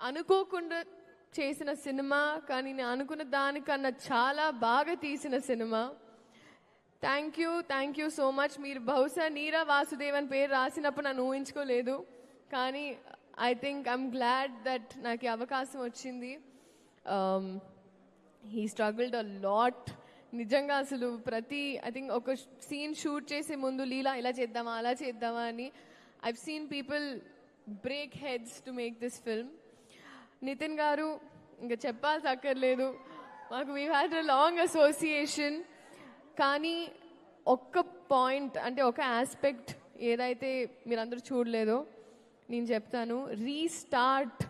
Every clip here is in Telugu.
అనుకోకుండా చేసిన సినిమా కానీ నేను అనుకున్న దానికన్నా చాలా బాగా తీసిన cinema. Thank you thank you so much మీరు బహుశా నీరా వాసుదేవ్ అని పేరు రాసినప్పుడు నన్ను ఊహించుకోలేదు. కానీ I think I'm glad that నాకు అవకాశం వచ్చింది. హీ స్ట్రగుల్డ్ అ లాట్ నిజంగా అసలు ప్రతి ఐ థింక్ ఒక సీన్ షూట్ చేసే ముందు లీలా ఇలా చేద్దామా అలా చేద్దామా అని I've seen people break heads to make this film Nitin garu ఇంకా చెప్పాల్సి అక్కర్లేదు మాకు we had a long association కానీ ఒక్క పాయింట్ అంటే ఒక ఆస్పెక్ట్ ఏదైతే మీరందరూ చూడలేదో నేను చెప్తాను. రీస్టార్ట్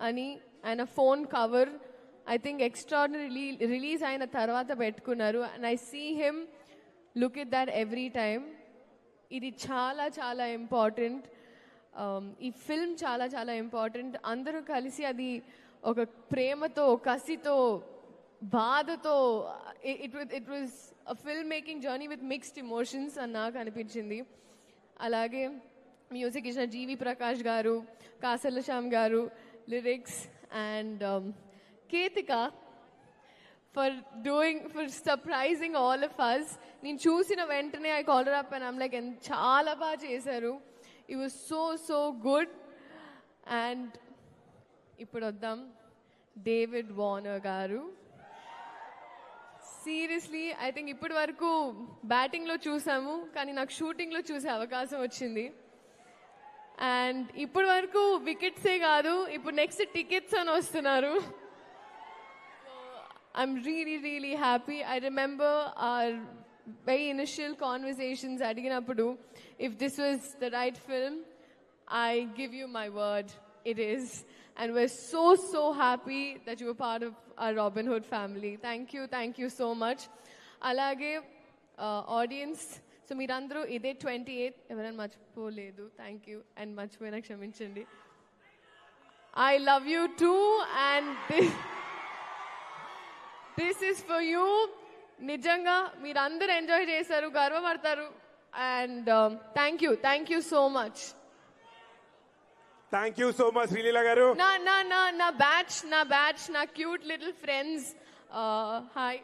అని ఆయన phone cover I think extraordinary release అయిన తర్వాత పెట్టుకున్నారు. And I see him look it that every time ఇది చాలా చాలా ఇంపార్టెంట్ Um, ఈ ఫిల్మ్ చాలా చాలా ఇంపార్టెంట్ అందరూ కలిసి అది ఒక ప్రేమతో కసితో బాధతో it it was a film making journey with mixed emotions అని నాకు అనిపించింది. అలాగే మ్యూజిక్ ఇచ్చిన జీవి Prakash garu Kasarla Shyam garu lyrics and Ketika for doing for surprising all of us నేను చూసిన వెంటనే I collar up and I'm like చాలా బాగా చేశారు. It was so so good and ఇప్పుడు వద్దాం. David Warner garu. Seriously I think ఇప్పటి వరకు బ్యాటింగ్లో చూసాము కానీ నాకు షూటింగ్లో చూసే అవకాశం వచ్చింది. అండ్ ఇప్పటి వరకు వికెట్సే కాదు ఇప్పుడు నెక్స్ట్ టికెట్స్ అని వస్తున్నారు. I'm really really happy I remember our very initial conversations అడిగినప్పుడు if this was the right film, I give you my word, it is. And we're so, so happy that you were part of our Robin Hood family. Thank you, thank you so much. అలాగే ఆడియన్స్ సో మీరందరూ ఇదే ట్వంటీ ఎయిత్ ఎవరైనా మర్చిపోలేదు థ్యాంక్ యూ అండ్ మర్చిపోయినా క్షమించండి I love you too and this is for you నిజంగా మీరు అందరు ఎంజాయ్ చేశారు గర్వపడతారు. And thank you thank you so much thank you so much Sreeleela garu. నా నా నా నా బ్యాచ్ నా బ్యాచ్ నా cute little friends hi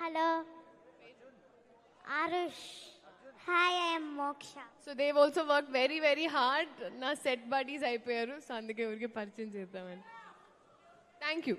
Hello. Arush. Hi, I am Moksha. So Dev also work very very hard నా సెట్ బడీస్ అయిపోయారు సో అందుకే ఊరికి పరిచయం చేద్దామని. Thank you